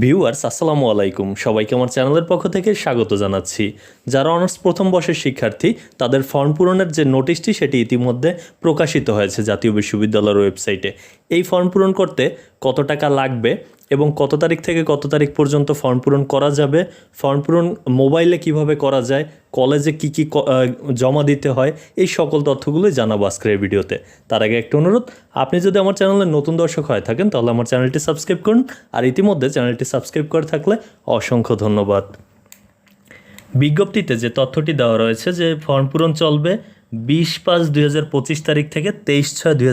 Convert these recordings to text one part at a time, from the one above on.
Viewers, আসসালামু আলাইকুম। সবাইকে আমার চ্যানেলের পক্ষ থেকে স্বাগত জানাচ্ছি। যারা অনার্স প্রথম বর্ষের শিক্ষার্থী, তাদের ফর্ম পূরণের যে নোটিশটি, সেটি ইতিমধ্যে প্রকাশিত হয়েছে জাতীয় বিশ্ববিদ্যালয়ের ওয়েবসাইটে। এই ফর্ম পূরণ করতে কত টাকা লাগবে এবং কত তারিখ থেকে কত তারিখ পর্যন্ত ফর্ম পূরণ করা যাবে ফর্ম পূরণ মোবাইলে কীভাবে করা যায় কলেজে কি কি জমা দিতে হয়, এই সকল তথ্যগুলোই জানাব আজকের এই ভিডিওতে। তার আগে একটা অনুরোধ, আপনি যদি আমার চ্যানেলে নতুন দর্শক হয়ে থাকেন, তাহলে আমার চ্যানেলটি সাবস্ক্রাইব করুন, আর ইতিমধ্যে চ্যানেলটি সাবস্ক্রাইব করে থাকলে অসংখ্য ধন্যবাদ। বিজ্ঞপ্তিতে যে তথ্যটি দেওয়া রয়েছে যে ফর্ম পূরণ চলবে বিশ পাঁচ দুই তারিখ থেকে তেইশ ছয় দুই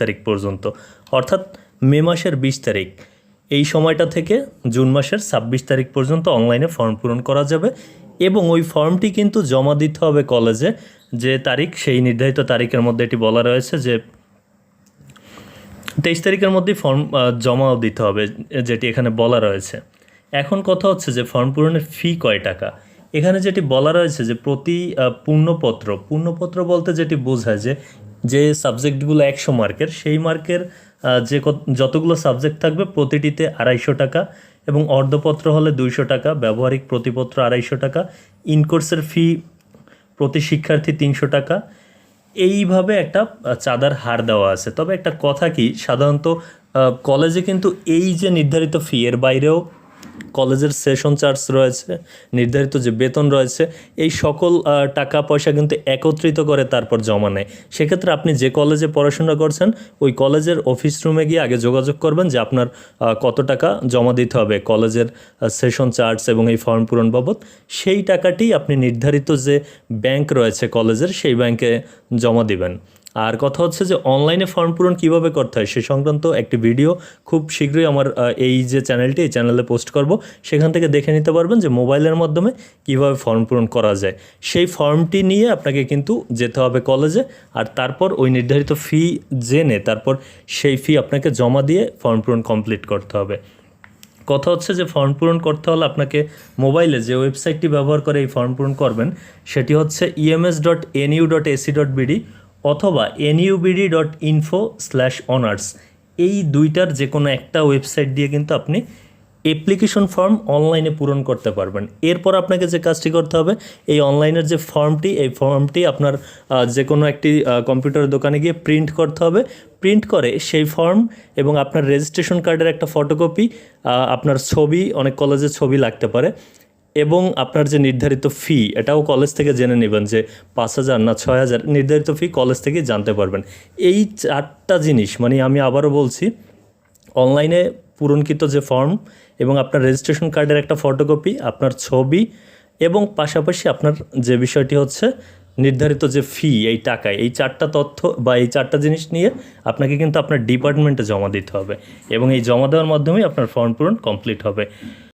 তারিখ পর্যন্ত, অর্থাৎ মে মাসের বিশ তারিখ। এই সময়টা থেকে জুন মাসের ছাব্বিশ তারিখ পর্যন্ত অনলাইনে ফর্ম পূরণ করা যাবে এবং ওই ফর্মটি কিন্তু জমা দিতে হবে কলেজে যে তারিখ, সেই নির্ধারিত তারিখের মধ্যে এটি বলা রয়েছে যে তেইশ তারিখের মধ্যেই ফর্ম জমাও দিতে হবে, যেটি এখানে বলা রয়েছে। এখন কথা হচ্ছে যে ফর্ম পূরণের ফি কয় টাকা? এখানে যেটি বলা রয়েছে যে প্রতি পূর্ণপত্র পূর্ণপত্র বলতে যেটি বোঝায় যে যে সাবজেক্টগুলো একশো মার্কের সেই মার্কের যে যতগুলো সাবজেক্ট থাকবে প্রতিটিতে আড়াইশো টাকা এবং অর্ধপত্র হলে দুইশো টাকা, ব্যবহারিক প্রতিপত্র আড়াইশো টাকা ইনকোর্সের ফি প্রতি শিক্ষার্থী তিনশো টাকা। এইভাবে একটা চাঁদার হার দেওয়া আছে। তবে একটা কথা কি, সাধারণত কলেজে কিন্তু এই যে নির্ধারিত ফি এর বাইরেও কলেজের সেশন চার্জ রয়েছে, নির্ধারিত যে বেতন রয়েছে, এই সকল টাকা পয়সা কিন্তু একত্রিত করে তারপর জমা নেয়। সেক্ষেত্রে আপনি যে কলেজে পড়াশোনা করছেন, ওই কলেজের অফিস রুমে গিয়ে আগে যোগাযোগ করবেন যে আপনার কত টাকা জমা দিতে হবে। কলেজের সেশন চার্জ এবং এই ফর্ম পূরণ বাবদ, সেই টাকাটি আপনি নির্ধারিত যে ব্যাংক রয়েছে কলেজের, সেই ব্যাংকে জমা দিবেন। আর কথা হচ্ছে যে অনলাইনে ফর্ম পূরণ কীভাবে করতে হয় সে সংক্রান্ত একটি ভিডিও খুব শীঘ্রই আমার এই যে চ্যানেলটি এই চ্যানেলে পোস্ট করব। সেখান থেকে দেখে নিতে পারবেন যে মোবাইলের মাধ্যমে কীভাবে ফর্ম পূরণ করা যায়। সেই ফর্মটি নিয়ে আপনাকে কিন্তু যেতে হবে কলেজে আর তারপর ওই নির্ধারিত ফি জেনে তারপর সেই ফি আপনাকে জমা দিয়ে ফর্ম পূরণ কমপ্লিট করতে হবে। কথা হচ্ছে যে ফর্ম পূরণ করতে হলে আপনাকে মোবাইলে যে ওয়েবসাইটটি ব্যবহার করে এই ফর্ম পূরণ করবেন, সেটি হচ্ছে EMS dot NU dot AC dot BD অথবা NUBD dot info slash honours এই দুইটার যে কোনো একটা ওয়েবসাইট দিয়ে কিন্তু আপনি অ্যাপ্লিকেশন ফর্ম অনলাইনে পূরণ করতে পারবেন। এরপর আপনাকে যে কাজটি করতে হবে, এই অনলাইনের যে ফর্মটি এই ফর্মটি আপনার যে কোনো একটি কম্পিউটার দোকানে গিয়ে প্রিন্ট করতে হবে। প্রিন্ট করে সেই ফর্ম এবং আপনার রেজিস্ট্রেশন কার্ডের একটা ফটোকপি আপনার ছবি, অনেক কলেজের ছবি লাগতে পারে। এবং আপনার যে নির্ধারিত ফি এটাও কলেজ থেকে জেনে নেবেন যে পাঁচ হাজার না ছয় হাজার নির্ধারিত ফি কলেজ থেকে জানতে পারবেন। এই চারটা জিনিস মানে আমি আবারও বলছি অনলাইনে পূরণকৃত যে ফর্ম এবং আপনার রেজিস্ট্রেশন কার্ডের একটা ফটোকপি আপনার ছবি এবং পাশাপাশি আপনার যে বিষয়টি হচ্ছে নির্ধারিত যে ফি এই টাকায়, এই চারটা তথ্য বা এই চারটা জিনিস নিয়ে আপনাকে কিন্তু আপনার ডিপার্টমেন্টে জমা দিতে হবে এবং এই জমা দেওয়ার মাধ্যমেই আপনার ফর্ম পূরণ কমপ্লিট হবে।